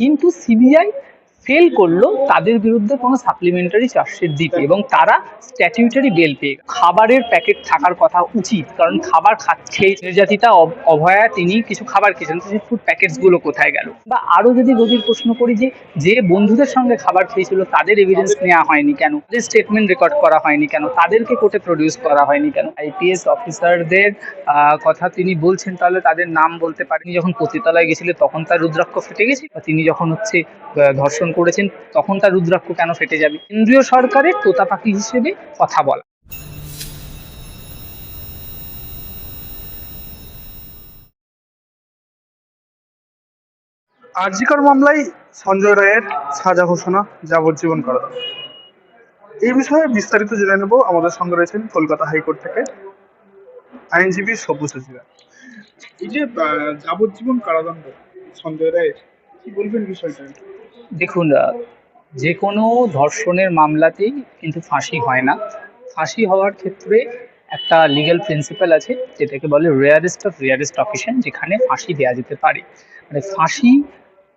কিন্তু CBI fail করল তাদের বিরুদ্ধে কোনো সাপ্লিমেন্টারি চার্জশিট দিতে এবং তারা স্ট্যাটিউটারি বেল পেয়ে খাবারের প্যাকেট থাকার কথা উচিত, কারণ খাবার খাচ্ছে নির্যাতিতা অভয়া, তিনি কিছু খাবার খেয়েছেন সেই ফুড প্যাকেটসগুলো কোথায় গেল? বা আরও যদি গভীর প্রশ্ন করি যে যে বন্ধুদের সঙ্গে খাবার খেয়েছিল, তাদের এভিডেন্স নেওয়া হয়নি কেন? তাদের স্টেটমেন্ট রেকর্ড করা হয়নি কেন? তাদেরকে কোর্টে প্রডিউস করা হয়নি কেন? আইপিএস অফিসারদের কথা তিনি বলছেন, তাহলে তাদের নাম বলতে পারেনি। যখন পতিতলায় গেছিল, তখন তার রুদ্রাক্ষ ফেটে গেছে বা তিনি যখন হচ্ছে ধর্ষণ করেছেন তখন তার রুদ্রাক্ষ কেন ফেটে যাবে? কেন্দ্রীয় সরকারের তোতা পাখি হিসেবে কথা বলা। আরজিকর মামলায় সঞ্জয় রায়ের সাজা ঘোষণা যাবজ্জীবন কারাদণ্ড এই বিষয়ে বিস্তারিত জেনে নেব আমাদের সঙ্গে রয়েছেন কলকাতা হাইকোর্ট থেকে আইনজীবী সব্যসাচীরা এই যে যাবজ্জীবন কারাদণ্ড সঞ্জয় রায়ের কি বলবেন বিষয়টা? দেখুন যে কোনো ধর্ষণের মামলাতেই কিন্তু ফাঁসি হয় না। ফাঁসি হওয়ার ক্ষেত্রে একটা লিগ্যাল প্রিন্সিপাল আছে, যেটাকে বলে রেয়ারেস্ট অফ রেয়ারেস্ট অকেশন যেখানে ফাঁসি দেওয়া যেতে পারে। মানে ফাঁসি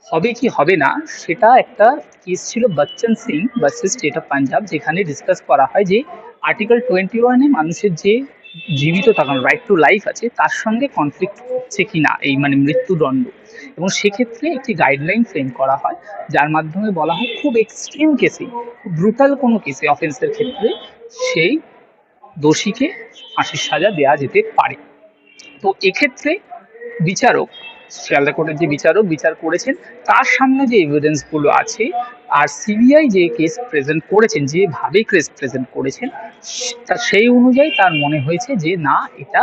হবে কি হবে না, সেটা একটা কেস ছিল Bachchan Singh versus state of Punjab যেখানে ডিসকাস করা হয় যে আর্টিকেল টোয়েন্টি ওয়ানে মানুষের যে জীবিত থাকার রাইট টু লাইফ আছে, তার সঙ্গে কনফ্লিক্ট হচ্ছে কি না, এই মানে মৃত্যুদণ্ড। এবং সেক্ষেত্রে একটি গাইডলাইন ফ্রেম করা হয়, যার মাধ্যমে বলা হয় খুব এক্সট্রিম কেসে খুব ব্রুটাল কোনো কেসে অফেন্সের ক্ষেত্রে সেই দোষীকে ফাঁসির সাজা দেওয়া যেতে পারে। তো এক্ষেত্রে বিচারক শিয়ালদা কোর্টের যে বিচারক, বিচার করেছেন, তার সামনে যে এভিডেন্সগুলো আছে, আর সিবিআই যে কেস প্রেজেন্ট করেছেন, যেভাবে কেস প্রেজেন্ট করেছেন, তা সেই অনুযায়ী তার মনে হয়েছে যে, না, এটা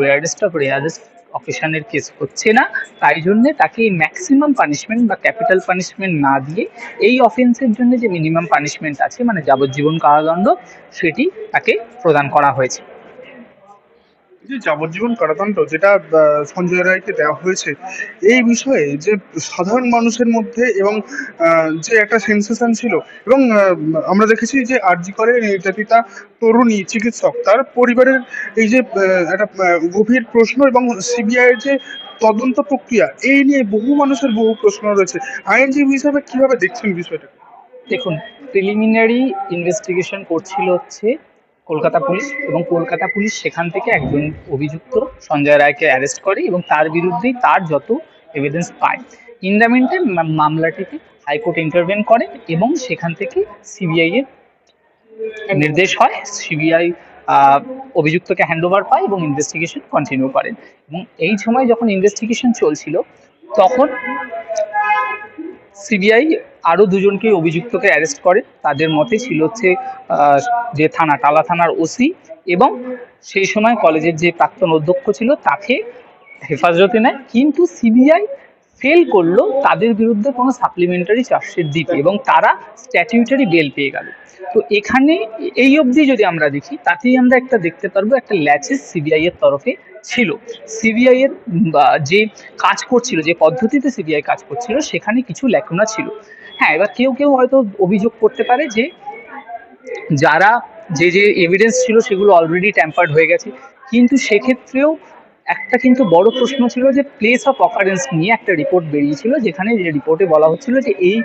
রেয়ারেস্ট অফ রেয়ারেস্ট অকেশনের কেস হচ্ছে না। তাই জন্যে তাকে ম্যাক্সিমাম পানিশমেন্ট বা ক্যাপিটাল পানিশমেন্ট না দিয়ে এই অফেন্সের জন্য যে মিনিমাম পানিশমেন্ট আছে মানে যাবজ্জীবন কারাদণ্ড, সেটি তাকে প্রদান করা হয়েছে। যে যাবজ্জীবন কারাদণ্ড যেটা সঞ্জয় রায়কে দেওয়া হয়েছে, এই বিষয়ে যে সাধারণ মানুষের মধ্যে এবং যে একটা সেন্সেশন ছিল এবং আমরা দেখেছি যে আরজি করে নির্যাতিতা তরুণী চিকিৎসক, তার পরিবারের এই যে একটা গভীর প্রশ্ন এবং সিবিআই এর যে তদন্ত প্রক্রিয়া, এই নিয়ে বহু মানুষের বহু প্রশ্ন রয়েছে। আইনজীবী হিসাবে কীভাবে দেখছেন বিষয়টা দেখুন প্রিলিমিনারি ইনভেস্টিগেশন করছিল হচ্ছে কলকাতা পুলিশ এবং কলকাতা পুলিশ সেখান থেকে একজন অভিযুক্ত সঞ্জয় রায়কে অ্যারেস্ট করে এবং তার বিরুদ্ধেই তার যত এভিডেন্স পায়। ইন দ্য মামলাটিতে হাইকোর্ট ইন্টারভেন করে এবং সেখান থেকে সিবিআই এর নির্দেশ হয় সিবিআই অভিযুক্তকে হ্যান্ড ওভার পায় এবং ইনভেস্টিগেশন কন্টিনিউ করেন এবং এই সময় যখন ইনভেস্টিগেশন চলছিল, তখন সিবিআই আরও দুজনকে অভিযুক্তকে অ্যারেস্ট করে। তাদের মতে ছিল হচ্ছে যে থানা, টালা থানার ওসি এবং সেই সময় কলেজের যে প্রাক্তন অধ্যক্ষ ছিল তাকে হেফাজতে নেয়। কিন্তু সিবিআই ফেল করল, তাদের বিরুদ্ধে কোনো সাপ্লিমেন্টারি চার্জশিট দিতে এবং তারা স্ট্যাটিউটারি বেল পেয়ে গেল। তো এখানে এই অবধি যদি আমরা দেখি, তাতেই আমরা একটা দেখতে পারব একটা ল্যাচেস সিবিআই এর তরফে ছিল। সিবিআই এর যে কাজ করছিল, যে পদ্ধতিতে সিবিআই কাজ করছিল, সেখানে কিছু ল্যাকুনা ছিল। হ্যাঁ এবার কেউ কেউ হয়তো অভিযোগ করতে পারে যে যারা যে যে এভিডেন্স ছিল সেগুলো অলরেডি ট্যাম্পার্ড হয়ে গেছে। কিন্তু সেক্ষেত্রেও একটা কিন্তু বড় প্রশ্ন ছিল যে প্লেস অফ অকারেন্স নিয়ে একটা রিপোর্ট বেরিয়েছিল, যেখানে যে রিপোর্টে বলা হচ্ছিল যে এই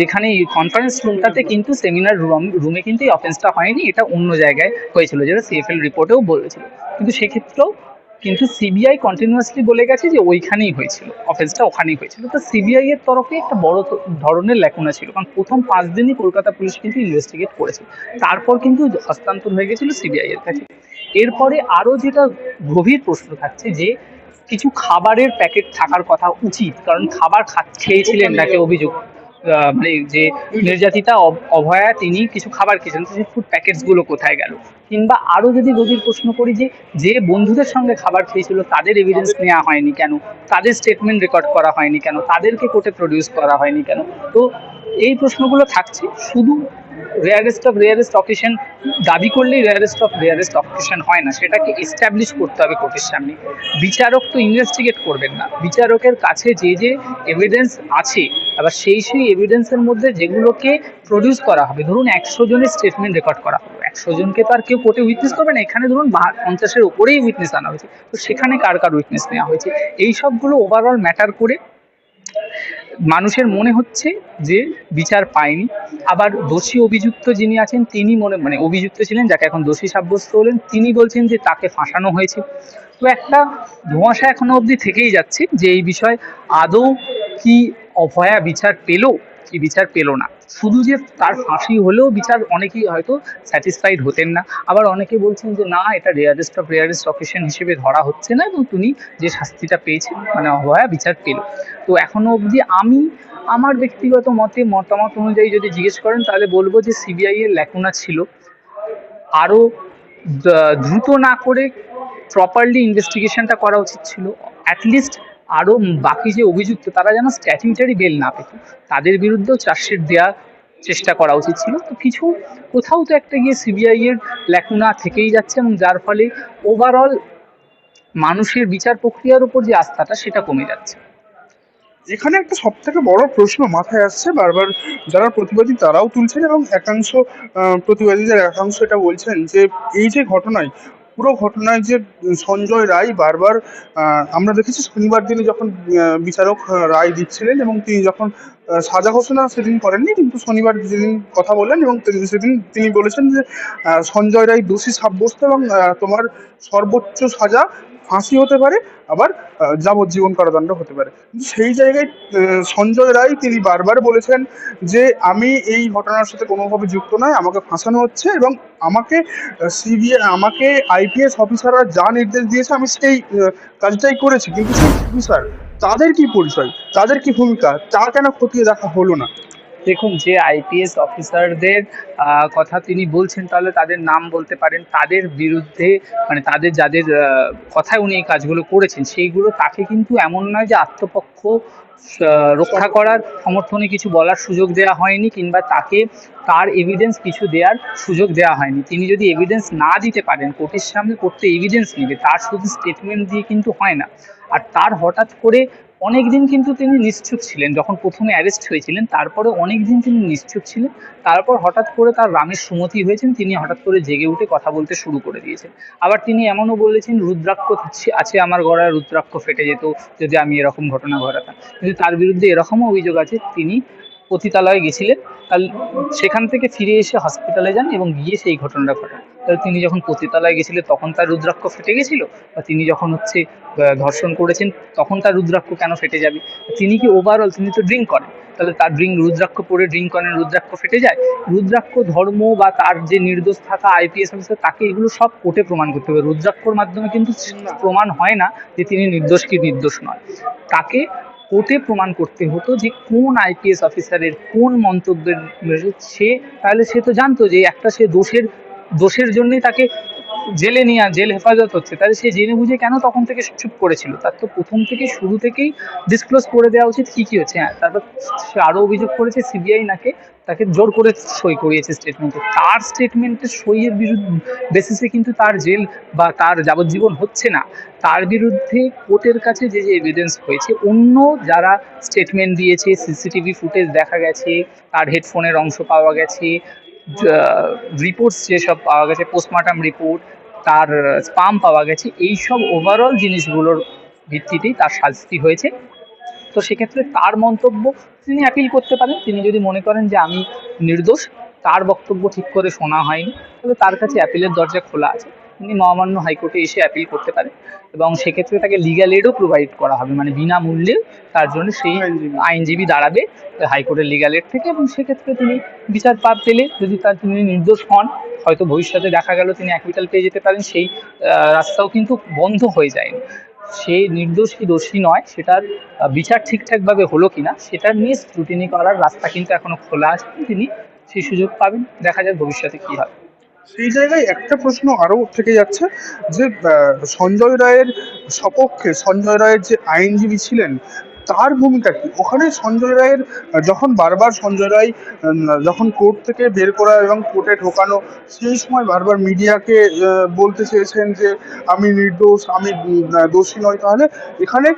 যেখানে কনফারেন্স রুমটাতে কিন্তু সেমিনার রুম রুমে কিন্তু এই অফেন্সটা হয়নি, এটা অন্য জায়গায় হয়েছিল, যেটা সিএফএল রিপোর্টেও বলেছিল। কিন্তু সেক্ষেত্রেও কিন্তু সিবিআই কন্টিনিউয়াসলি বলে গেছে যে ওইখানেই হয়েছিল অফেন্সটা ওখানেই হয়েছিল। তো সিবিআই এর তরফে একটা বড় ধরনের লেখনা ছিল, কারণ প্রথম পাঁচ দিনই কলকাতা পুলিশ কিন্তু ইনভেস্টিগেট করেছে। তারপর কিন্তু হস্তান্তর হয়ে গেছিল সিবিআই এর কাছে। এরপরে আরও যেটা গভীর প্রশ্ন থাকছে যে কিছু খাবারের প্যাকেট থাকার কথা উচিত, কারণ খাবার খেয়েছিলেন নাকি অভিযোগ মানে যে নির্যাতিতা অভয়া তিনি কিছু খাবার খেয়েছেন সেই ফুড প্যাকেটসগুলো কোথায় গেল? কিংবা আরও যদি গভীর প্রশ্ন করি যে যে বন্ধুদের সঙ্গে খাবার খেয়েছিল, তাদের এভিডেন্স নেওয়া হয়নি কেন? তাদের স্টেটমেন্ট রেকর্ড করা হয়নি কেন? তাদেরকে কোর্টে প্রডিউস করা হয়নি কেন? তো এই প্রশ্নগুলো থাকছে। শুধু রেয়ারেস্ট অফ রেয়ারেস্ট অকেশন দাবি করলেই রেয়ারেস্ট অফ রেয়ারেস্ট অকেশন হয় না। সেটাকে এস্টাবলিশ করতে হবে কোর্টের সামনে। বিচারক তো ইনভেস্টিগেট করবেন না। বিচারকের কাছে যে যে এভিডেন্স আছে, আবার সেই সেই এভিডেন্সের মধ্যে যেগুলোকে প্রডিউস করা হবে। ধরুন একশো জনের স্টেটমেন্ট রেকর্ড করা হবে। একশো জনকে তো আর কেউ কোর্টে উইটনেস করবে না। এখানে ধরুন পঞ্চাশের ওপরেই উইটনেস আনা হয়েছে। তো সেখানে কার কার উইটনেস নেওয়া হয়েছে? এই সবগুলো ওভারঅল ম্যাটার করে মানুষের মনে হচ্ছে যে বিচার পায়নি। আবার দোষী অভিযুক্ত যিনি আছেন, তিনি মনে মানে অভিযুক্ত ছিলেন, যাকে এখন দোষী সাব্যস্ত হলেন, তিনি বলছেন যে তাকে ফাঁসানো হয়েছে। তো একটা ধোঁয়াশা এখনও অবধি থেকেই যাচ্ছে যে এই বিষয়ে আদৌ কি অভয়া বিচার পেল, কি বিচার পেল না। শুধু যে তার ফাঁসি হলেও বিচার অনেকেই হয়তো স্যাটিসফাইড হতেন না। আবার অনেকে বলছেন যে, না, এটা রেয়ারেস্ট অফ রেয়ারেস্ট অকেশন হিসেবে ধরা হচ্ছে না এবং তিনি যে শাস্তিটা পেয়েছেন মানে অভয়া বিচার পেল। তো এখনও অবধি আমি আমার ব্যক্তিগত মতে, মতামত অনুযায়ী যদি জিজ্ঞেস করেন, তাহলে বলব যে সিবিআই এর ল্যাকুনা ছিল আরও দ্রুত না করে প্রপারলি ইনভেস্টিগেশনটা করা উচিত ছিল। অ্যাটলিস্ট আরও বাকি যে অভিযুক্ত, তারা যেন স্ট্যাটিউটারি বেল না পেত, তাদের বিরুদ্ধেও চার্জশিট দেওয়ার চেষ্টা করা উচিত ছিল। তো কিছু, কোথাও তো একটা গিয়ে সিবিআই এর থেকেই যাচ্ছে এবং যার ফলে ওভারঅল মানুষের বিচার প্রক্রিয়ার উপর যে আস্থাটা, সেটা কমে যাচ্ছে। এখানে একটা সব থেকে বড় প্রশ্ন মাথায় আসছে, বারবার যারা প্রতিবাদী তারাও তুলছেন এবং একাংশ প্রতিবাদীদের একাংশ এটা বলছেন যে, এই যে ঘটনায় পুরো ঘটনায় যে সঞ্জয় রায় বারবার আমরা দেখেছি শনিবার দিনে যখন বিচারক রায় দিচ্ছিলেন এবং তিনি যখন সাজা ঘোষণা সেদিন করেননি, কিন্তু শনিবার যেদিন কথা বললেন এবং সেদিন তিনি বলেছেন যে সঞ্জয় রায় দোষী সাব্যস্ত এবং তোমার সর্বোচ্চ সাজা ফাঁসি হতে পারে, আবার যাবজ্জীবন কারাদণ্ড হতে পারে। সেই জায়গায় সঞ্জয় রায় তিনি বারবার বলেছেন যে, আমি এই ঘটনার সাথে কোনোভাবে যুক্ত নয় আমাকে ফাঁসানো হচ্ছে এবং আমাকে সিবিআই, আমাকে আইপিএস অফিসাররা যা নির্দেশ দিয়েছে, আমি সেই কাজটাই করেছি। কিন্তু সেই অফিসার তাদের কি পরিচয়? তাদের কি ভূমিকা? তা কেন খতিয়ে দেখা হলো না? দেখুন, যে আইপিএস অফিসারদের কথা তিনি বলছেন, তাহলে তাদের নাম বলতে পারেন। তাদের বিরুদ্ধে মানে তাদের যাদের কথায় উনি এই কাজগুলো করেছেন, সেইগুলো তাকে কিন্তু এমন নয় যে আত্মপক্ষ রক্ষা করার সমর্থনে কিছু বলার সুযোগ দেওয়া হয়নি, কিংবা তাকে তার এভিডেন্স কিছু দেওয়ার সুযোগ দেওয়া হয়নি। তিনি যদি এভিডেন্স না দিতে পারেন, কোর্টের সামনে করতে এভিডেন্স নেবে, তার শুধু স্টেটমেন্ট দিয়ে কিন্তু হয় না। আর তার হঠাৎ করে অনেক দিন কিন্তু তিনি নিশ্চুপ ছিলেন। যখন প্রথমে অ্যারেস্ট হয়েছিলেন তারপরে অনেক দিন তিনি নিশ্চুপ ছিলেন। তারপর হঠাৎ করে তার রামের সুমতি হয়েছেন, তিনি হঠাৎ করে জেগে উঠে কথা বলতে শুরু করে দিয়েছেন। আবার তিনি এমনও বলেছেন, রুদ্রাক্ষ আছে- আছে আমার গড়ায় রুদ্রাক্ষ ফেটে যেত যদি আমি এরকম ঘটনা ঘটাতাম। কিন্তু তার বিরুদ্ধে এরকমও অভিযোগ আছে, তিনি পতিতালয়ে গেছিলেন কাল সেখান থেকে ফিরে এসে হসপিটালে যান এবং গিয়ে সেই ঘটনাটা ঘটান। তাহলে তিনি যখন পতিতালয়ে গেছিলেন তখন তার রুদ্রাক্ষ ফেটে গেছিল? বা তিনি যখন হচ্ছে ধর্ষণ করেছেন তখন তার রুদ্রাক্ষ কেন ফেটে যাবে? তিনি কি ওভারঅল তিনি তো ড্রিঙ্ক করেন। তাহলে তার ড্রিঙ্ক রুদ্রাক্ষ পরে ড্রিঙ্ক করেন রুদ্রাক্ষ ফেটে যায়? রুদ্রাক্ষ ধর্ম বা তার যে নির্দোষ থাকা আইপিএস অফিসার তাকে এগুলো সব কোর্টে প্রমাণ করতে হবে। রুদ্রাক্ষর মাধ্যমে কিন্তু প্রমাণ হয় না যে তিনি নির্দোষ কি নির্দোষ নয়। তাকে কোর্টে প্রমাণ করতে হতো যে কোন আইপিএস অফিসারের কোন মন্তব্যের সে, তাহলে সে তো জানতো যে একটা সে দোষের দোষের জন্যই তাকে জেলে নিয়ে জেল হেফাজত হচ্ছে, তাহলে সে জেনে বুঝে কেন তখন থেকে চুপ করেছিল? তার তো প্রথম থেকে শুরু থেকেই ডিসক্লোজ করে দেওয়া উচিত কি কি হচ্ছে। হ্যাঁ তারপর সে আরও অভিযোগ করেছে সিবিআই নাকে তাকে জোর করে সই করিয়েছে স্টেটমেন্টে তার স্টেটমেন্টের সইয়ের বিরুদ্ধে বেসিসে কিন্তু তার জেল বা তার যাবজ্জীবন হচ্ছে না। তার বিরুদ্ধে কোর্টের কাছে যে যে এভিডেন্স হয়েছে, অন্য যারা স্টেটমেন্ট দিয়েছে সিসিটিভি ফুটেজ দেখা গেছে, তার হেডফোনের অংশ পাওয়া গেছে রিপোর্টস যেসব পাওয়া গেছে পোস্টমর্টম রিপোর্ট তার স্পাম পাওয়া গেছে। এই সব ওভারঅল জিনিসগুলোর ভিত্তিতেই তার শাস্তি হয়েছে। তো সেক্ষেত্রে তার মন্তব্য তিনি অ্যাপিল করতে পারেন। তিনি যদি মনে করেন যে আমি নির্দোষ, তার বক্তব্য ঠিক করে শোনা হয়নি, তাহলে তার কাছে অ্যাপিলের দরজা খোলা আছে। তিনি মহামান্য হাইকোর্টে এসে অ্যাপিল করতে পারেন এবং সেক্ষেত্রে তাকে লিগ্যাল এডও প্রোভাইড করা হবে। মানে বিনামূল্যে তার জন্য সেই আইনজীবী। দাঁড়াবে হাইকোর্টের লিগ্যাল এড থেকে এবং সেক্ষেত্রে তিনি বিচার পাপ পেলে যদি তার তিনি নির্দোষ হন হয়তো ভবিষ্যতে দেখা গেল তিনি অ্যাকুইটাল পেয়ে যেতে পারেন সেই রাস্তাও কিন্তু বন্ধ হয়ে যায়নি সে নির্দোষ কি দোষী নয় সেটার বিচার ঠিকঠাকভাবে হলো কিনা সেটা নিয়ে স্ক্রুটিনি করার রাস্তা কিন্তু এখনও খোলা আছে। তিনি সেই সুযোগ পাবেন। দেখা যাক ভবিষ্যতে কি হয়। সেই জায়গায় একটা প্রশ্ন আরও থেকে যাচ্ছে যে সঞ্জয় রায়ের সপক্ষে, সঞ্জয় রায়ের যে আইনজীবী ছিলেন তার ভূমিকা কি? ওখানে সঞ্জয় রায়ের, যখন বারবার সঞ্জয় রায় যখন কোর্ট থেকে বের করা এবং কোর্টে ঢোকানো, সেই সময় বারবার মিডিয়াকে বলতে চেয়েছেন যে, আমি নির্দোষ, আমি দোষী নই। তাহলে এখানে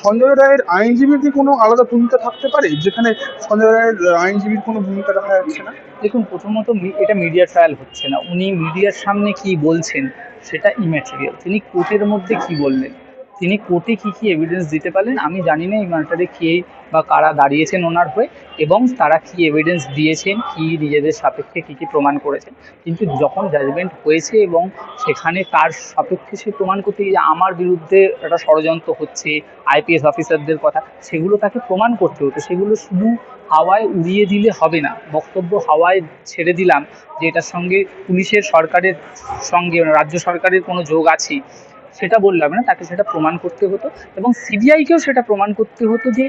সঞ্জয় রায়ের আইনজীবীর কি কোনো আলাদা ভূমিকা থাকতে পারে? যেখানে সঞ্জয় রায়ের আইনজীবীর কোনো ভূমিকা দেখা যাচ্ছে না? দেখুন, প্রথমত এটা মিডিয়া ট্রায়াল হচ্ছে না। উনি মিডিয়ার সামনে কি বলছেন, সেটা ইম্যাটেরিয়াল। তিনি কোর্টের মধ্যে কি বললেন? তিনি কোর্টে কী কী এভিডেন্স দিতে পারলেন, আমি জানি না এই ম্যাটারে কে বা কারা দাঁড়িয়েছেন ওনার হয়ে, এবং তারা কী এভিডেন্স দিয়েছেন, কী নিজেদের সাপেক্ষে কী কী প্রমাণ করেছেন। কিন্তু যখন জাজমেন্ট হয়েছে এবং সেখানে তার সাপেক্ষে সে প্রমাণ করতে গিয়ে আমার বিরুদ্ধে একটা ষড়যন্ত্র হচ্ছে আইপিএস অফিসারদের কথা, সেগুলো তাকে প্রমাণ করতে হতো। সেগুলো শুধু হাওয়ায় উড়িয়ে দিলে হবে না, বক্তব্য হাওয়ায় ছেড়ে দিলাম যে এটার সঙ্গে পুলিশের সরকারের সঙ্গে, রাজ্য সরকারের কোনো যোগ আছে। সেটা বললাম না, তাকে সেটা প্রমাণ করতে হতো। এবং সিবিআইকেও সেটা প্রমাণ করতে হতো যে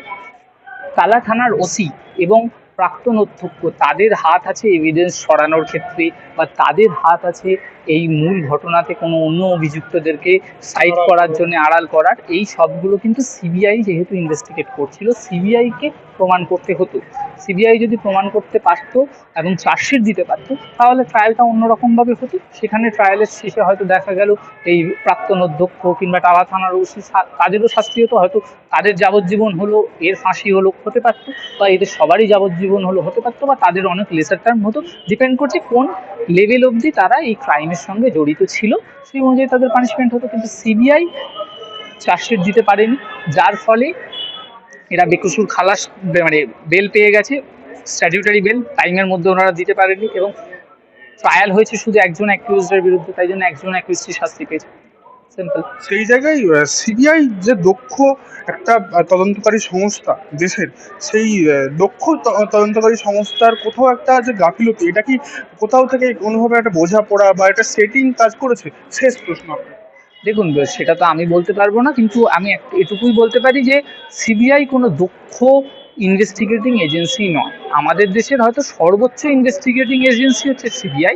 তালা থানার ওসি এবং প্রাক্তন অধ্যক্ষ, তাদের হাত আছে এভিডেন্স সরানোর ক্ষেত্রে বা তাদের হাত আছে এই মূল ঘটনাতে কোনো অন্য অভিযুক্তদেরকে সাইড করার জন্য আড়াল করার। এই সবগুলো কিন্তু সিবিআই যেহেতু ইনভেস্টিগেট করছিল, সিবিআইকে প্রমাণ করতে হতো। সিবিআই যদি প্রমাণ করতে পারতো এবং চার্জশিট দিতে পারতো, তাহলে ট্রায়ালটা অন্যরকমভাবে হতো। সেখানে ট্রায়ালের শেষে হয়তো দেখা গেল এই প্রাক্তন অধ্যক্ষ কিংবা টালা থানার ওসি তাদেরও শাস্তি হতো। হয়তো তাদের যাবজ্জীবন হলো, এর ফাঁসি হলো, হতে পারতো। বা এদের সবারই যাবজ্জীবন হলো, হতে পারতো বা তাদের অনেক লেসার টার্ম হতো। ডিপেন্ড করছে কোন লেভেল অবধি তারা এই ক্রাইমের সঙ্গে জড়িত ছিল। সেই অনুযায়ী তাদের পানিশমেন্ট হতো। কিন্তু সিবিআই চার্জশিট দিতে পারেনি। যার ফলে এরা বেকসুর খালাস মানে বেল পেয়ে গেছে স্ট্যাটিউটারি বেল টাইমের মধ্যে ওনারা দিতে পারেনি এবং ট্রায়াল হয়েছে শুধু একজন অ্যাকিউজডের বিরুদ্ধে, তাই জন্য একজন অ্যাকিউজটি শাস্তি পেয়েছে। সিম্পল সেই জায়গায় সিবিআই যে দক্ষ একটা তদন্তকারী সংস্থা দেশের, সেই দক্ষ তদন্তকারী সংস্থার কোথাও একটা যে গাফিলতি, এটা কি কোথাও থেকে কোনোভাবে একটা বোঝাপড়া বা একটা সেটিং কাজ করেছে? শেষ প্রশ্ন আপনার। দেখুন, সেটা তো আমি বলতে পারব না, কিন্তু আমি এটুকুই বলতে পারি যে সিবিআই কোনো দক্ষ ইনভেস্টিগেটিং এজেন্সি নয়। আমাদের দেশের হয়তো সর্বোচ্চ ইনভেস্টিগেটিং এজেন্সি হচ্ছে সিবিআই,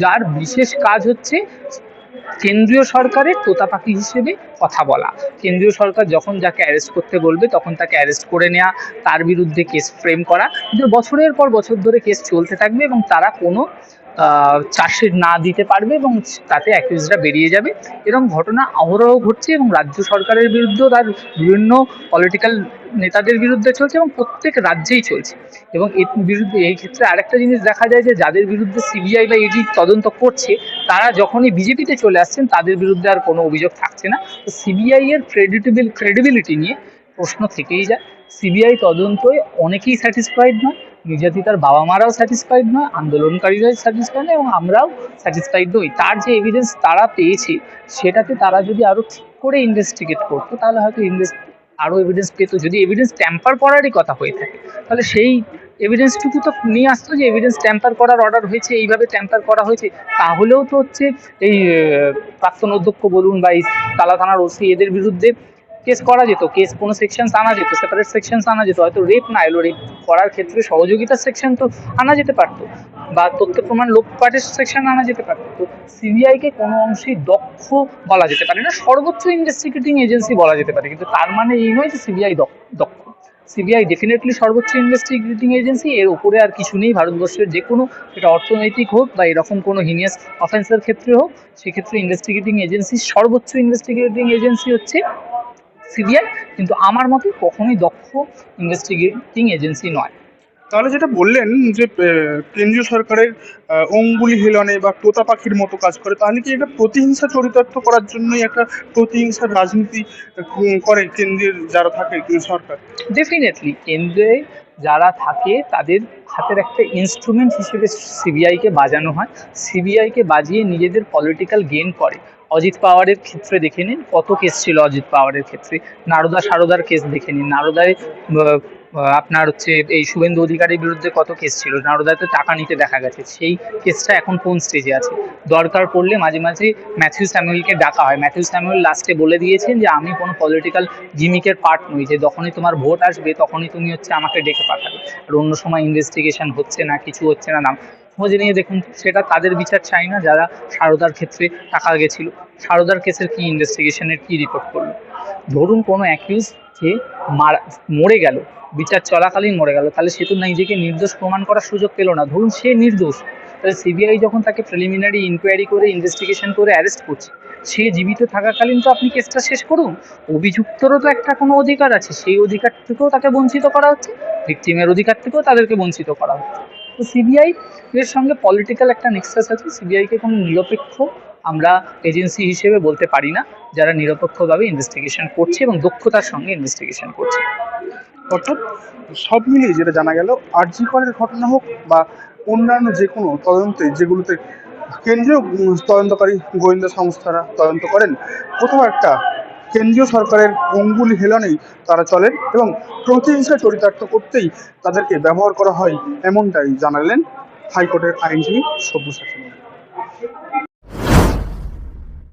যার বিশেষ কাজ হচ্ছে কেন্দ্রীয় সরকারের তোতাপাখি হিসেবে কথা বলা। কেন্দ্রীয় সরকার যখন যাকে অ্যারেস্ট করতে বলবে, তখন তাকে অ্যারেস্ট করে নেওয়া তার বিরুদ্ধে কেস ফ্রেম করা। কিন্তু বছরের পর বছর ধরে কেস চলতে থাকবে এবং তারা কোনো চার্জশিট না দিতে পারবে এবং তাতে অ্যাকিউজরা বেরিয়ে যাবে। এরকম ঘটনা অহরহ ঘটছে এবং রাজ্য সরকারের বিরুদ্ধেও তার বিভিন্ন পলিটিক্যাল নেতাদের বিরুদ্ধে চলছে এবং প্রত্যেক রাজ্যেই চলছে। এবং এর বিরুদ্ধে, এই ক্ষেত্রে আরেকটা জিনিস দেখা যায় যে, যাদের বিরুদ্ধে সিবিআই বা ইডি তদন্ত করছে, তারা যখনই বিজেপিতে চলে আসছেন, তাদের বিরুদ্ধে আর কোনো অভিযোগ থাকছে না। তো সিবিআই এর ক্রেডিটেবিল ক্রেডিবিলিটি নিয়ে প্রশ্ন থেকেই যায়। সিবিআই তদন্তই অনেকেই স্যাটিসফাইড নয়। নির্যাতিতার বাবা মারাও স্যাটিসফাইড নয় আন্দোলনকারীরাও স্যাটিসফাইড নয়, এবং আমরাও স্যাটিসফাইড নই। তার যে এভিডেন্স তারা পেয়েছে, সেটাতে তারা যদি আরও ঠিক করে ইনভেস্টিগেট করতো, তাহলে হয়তো ইনভেস্ট আরও এভিডেন্স পেতো। যদি এভিডেন্স ট্যাম্পার করারই কথা হয়ে থাকে, তাহলে সেই এভিডেন্সটুকু তো নিয়ে আসতো যে এভিডেন্স ট্যাম্পার করার অর্ডার হয়েছে, এইভাবে ট্যাম্পার করা হয়েছে। তাহলেও তো হচ্ছে এই প্রাক্তন অধ্যক্ষ বলুন বা এই তালা থানার ওসি এদের বিরুদ্ধে কেস করা যেত, কেস কোনো সেকশনস আনা যেত সেপারেট সেকশনস আনা যেত, হয়তো রেপ না এলো রেপ করার ক্ষেত্রে সহযোগিতার সেকশন তো আনা যেতে পারতো বা তথ্য প্রমাণ লোক লোকপাটের সেকশন আনা যেতে পারতো। তো সিবিআইকে কোনো অংশেই দক্ষ বলা যেতে পারে না, সর্বোচ্চ ইনভেস্টিগেটিং এজেন্সি বলা যেতে পারে, কিন্তু তার মানে এই নয় যে সিবিআই দক্ষ সিবিআই ডেফিনেটলি সর্বোচ্চ ইনভেস্টিগেটিং এজেন্সি এর উপরে আর কিছু নেই, ভারতবর্ষের যে কোনো এটা অর্থনৈতিক হোক বা এরকম কোনো হিনিয়াস অফেন্সের ক্ষেত্রে হোক, সেক্ষেত্রে ইনভেস্টিগেটিং এজেন্সি সর্বোচ্চ ইনভেস্টিগেটিং এজেন্সি হচ্ছে সিবিআই কিন্তু আমার মতে কখনোই দক্ষ ইনভেস্টিগেটিং এজেন্সি নয়। তাহলে যেটা বললেন যে কেন্দ্রীয় সরকারের অঙ্গুলি হেলনে বা তোতা পাখির মতো কাজ করে তাহলে কি এটা প্রতিহিংসা চরিতার্থ করার জন্যই একটা প্রতিহিংসার রাজনীতি করে কেন্দ্রের যারা থাকে সরকার? ডেফিনেটলি কেন্দ্রে যারা থাকে তাদের হাতের একটা ইনস্ট্রুমেন্ট হিসেবে সিবিআইকে বাজানো হয়। সিবিআইকে বাজিয়ে নিজেদের পলিটিক্যাল গেন করে। অজিত পাওয়ারের ক্ষেত্রে দেখে নিন, কত কেস ছিল অজিত পাওয়ারের ক্ষেত্রে? নারদা, সারদার কেস দেখে নিন। নারদায় আপনার হচ্ছে এই শুভেন্দু অধিকারীর বিরুদ্ধে কত কেস ছিল? নারদাতে টাকা নিতে দেখা গেছে। সেই কেসটা এখন কোন স্টেজে আছে? দরকার পড়লে মাঝে মাঝে ম্যাথিউ স্যামুয়েলকে ডাকা হয়। ম্যাথিউ স্যামুয়েল লাস্টে বলে দিয়েছেন যে, আমি কোনো পলিটিক্যাল জিমিকের পার্ট নই। যে যখনই তোমার ভোট আসবে, তখনই তুমি হচ্ছে আমাকে ডেকে পাঠাবে। আর অন্য সময় ইনভেস্টিগেশন হচ্ছে না, কিছু হচ্ছে না, নাম খোঁজ নিয়ে দেখুন, সেটা তাদের বিচার চাই না, যারা সারদার ক্ষেত্রে টাকা গেছিল। সারদার কেসের কি ইনভেস্টিগেশনের কি রিপোর্ট করল? ধরুন কোনো অ্যাকিউজ যে মারা, মরে গেল বিচার চলাকালীন মরে গেল। তাহলে সে তো নিজেকে নির্দোষ প্রমাণ করার সুযোগ পেল না। ধরুন সে নির্দোষ, তাহলে সিবিআই যখন তাকে প্রিলিমিনারি ইনকোয়ারি করে ইনভেস্টিগেশন করে অ্যারেস্ট করছে, সে জীবিত থাকাকালীন তো আপনি কেসটা শেষ করুন। অভিযুক্তরও তো একটা কোনো অধিকার আছে। সেই অধিকার থেকেও তাকে বঞ্চিত করা হচ্ছে ভিকটিমের অধিকার থেকেও তাদেরকে বঞ্চিত করা হচ্ছে। তো সিবিআই এর সঙ্গে পলিটিক্যাল একটা নেক্সাস আছে। সিবিআইকে কোনো নিরপেক্ষ আমরা এজেন্সি হিসেবে বলতে পারি না, যারা নিরপেক্ষভাবে ইনভেস্টিগেশন করছে এবং দক্ষতার সঙ্গে ইনভেস্টিগেশন করছে। অর্থাৎ সব মিলিয়ে যেটা জানা গেল, আরজি করের ঘটনা হোক বা অন্যান্য যে কোনো তদন্তে যেগুলোতে কেন্দ্রীয় তদন্তকারী গোয়েন্দা সংস্থারা তদন্ত করেন, কোথাও একটা কেন্দ্রীয় সরকারের অঙ্গুলি হেলনেই তারা চলেন এবং প্রতিহিংসা চরিতার্থ করতেই তাদেরকে ব্যবহার করা হয় এমনটাই জানালেন হাইকোর্টের আইনজীবী সব্যসাচী।